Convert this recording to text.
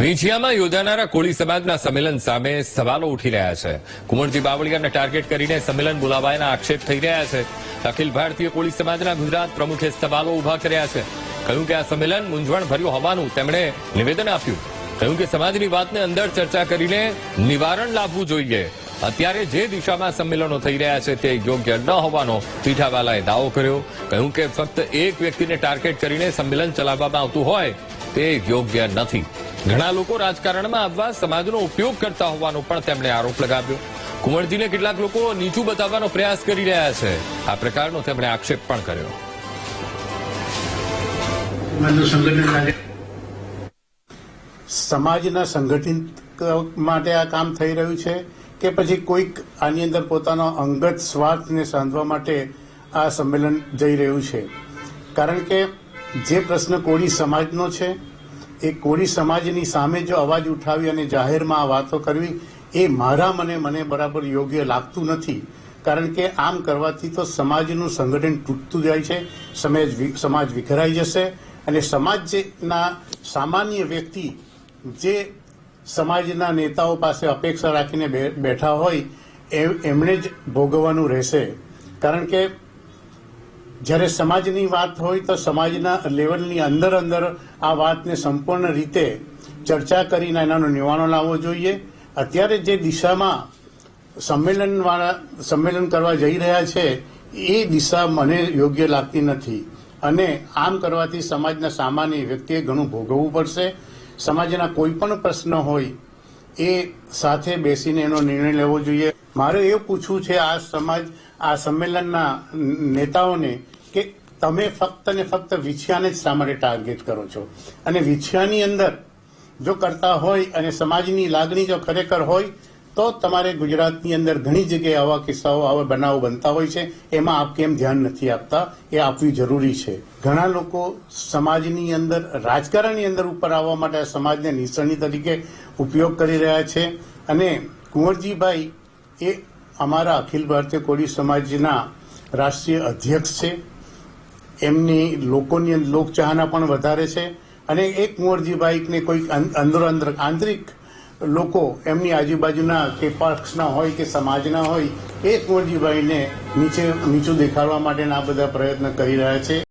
વિંછિયામાં યોજાનારા કોળી સમાજના સંમેલન સામે સવાલો ઉઠી રહ્યા છે. કુંવરજી બાવળિયાને ટાર્ગેટ કરીને સંમેલન બોલાવાયાના આક્ષેપ થઈ રહ્યા છે. અખિલ ભારતીય કોળી સમાજના ગુજરાત પ્રમુખે સવાલો ઊભા કર્યા છે. કહ્યું કે આ સંમેલન મૂંઝવણ ભર્યું હોવાનું તેમણે નિવેદન આપ્યું. કહ્યું કે સમાજની વાતને અંદર ચર્ચા કરીને નિવારણ લાવવું જોઈએ. અત્યારે જે દિશામાં સંમેલનો થઈ રહ્યા છે તે યોગ્ય ન હોવાનો પીઠાવાલાએ દાવો કર્યો. કહ્યું કે ફક્ત એક વ્યક્તિને ટાર્ગેટ કરીને સંમેલન ચલાવવામાં આવતું હોય તે યોગ્ય નથી. ઘણા લોકો રાજકારણમાં આવવા સમાજનો ઉપયોગ કરતા હોવાનો પણ તેમણે આરોપ લગાવ્યો. કુંવરજીને કેટલાક લોકો નીચું બતાવવાનો પ્રયાસ કરી રહ્યા છે. આ પ્રકારનો તેમણે આક્ષેપ પણ કર્યો. મારું સંગઠન લાગે સમાજના સંગઠિત માટે આ કામ થઈ રહ્યું છે કે પછી કોઈક આની અંદર પોતાનો અંગત સ્વાર્થને સાંધવા માટે આ સંમેલન જઈ રહ્યું છે. કારણ કે જે પ્રશ્ન કોળી સમાજનો છે એ કોળી સમાજની સામે જો અવાજ ઉઠાવી અને જાહેરમાં આ વાતો કરવી, એ મારા મને મને બરાબર યોગ્ય લાગતું નથી. કારણ કે આમ કરવાથી તો સમાજનું સંગઠન તૂટતું જાય છે, સમાજ સમાજ વિખરાઈ જશે અને સમાજના સામાન્ય વ્યક્તિ જે સમાજના નેતાઓ પાસે અપેક્ષા રાખીને બેઠા હોય એમણે જ ભોગવવાનું રહેશે. કારણ કે જ્યારે સમાજની વાત હોય તો સમાજના લેવલની અંદર અંદર આ વાતને સંપૂર્ણ રીતે ચર્ચા કરીને એનાનો નિવારણો લાવવો જોઈએ. અત્યારે જે દિશામાં સંમેલન વાળા, સંમેલન કરવા જઈ રહ્યા છે, એ દિશા મને યોગ્ય લાગતી નથી. અને આમ કરવાથી સમાજના સામાન્ય વ્યક્તિએ ઘણું ભોગવવું પડશે. સમાજના કોઈ પણ પ્રશ્ન હોય એ સાથે બેસીને એનો નિર્ણય લેવો જોઈએ. મારે એ પૂછવું છે આ સમાજ, આ સંમેલનના નેતાઓને કે તમે ફક્ત ને ફક્ત વિછિયાને જ શા માટે ટાર્ગેટ કરો છો? અને વિછિયાની અંદર જો કરતા હોય અને સમાજની લાગણી જો ખરેખર હોય તો તમારે ગુજરાતની અંદર ઘણી જગ્યાએ આવા કિસ્સાઓ, આવા બનાવો બનતા હોય છે. એમાં આપ કેમ ધ્યાન નથી આપતા. એ આપવી જરૂરી છે. ઘણા લોકો સમાજની અંદર રાજકારણની અંદર ઉપર આવવા માટે સમાજને નિશાની તરીકે ઉપયોગ કરી રહ્યા છે. અને કુંવરજીભાઈ એ અમારા અખિલ ભારતીય કોળી સમાજના રાષ્ટ્રીય અધ્યક્ષ છે. એમની લોકોની લોકચાહના પણ વધારે છે. અને એક કુંવરજીભાઈને કોઈક અં- અંદરો, અંદર, આંતરિક લોકો એમની આજુબાજુના કે પક્ષના હોય કે સમાજના હોય એ કુંવરજીભાઈને નીચે નીચું દેખાડવા માટેના આ બધા પ્રયત્ન કરી રહ્યા છે.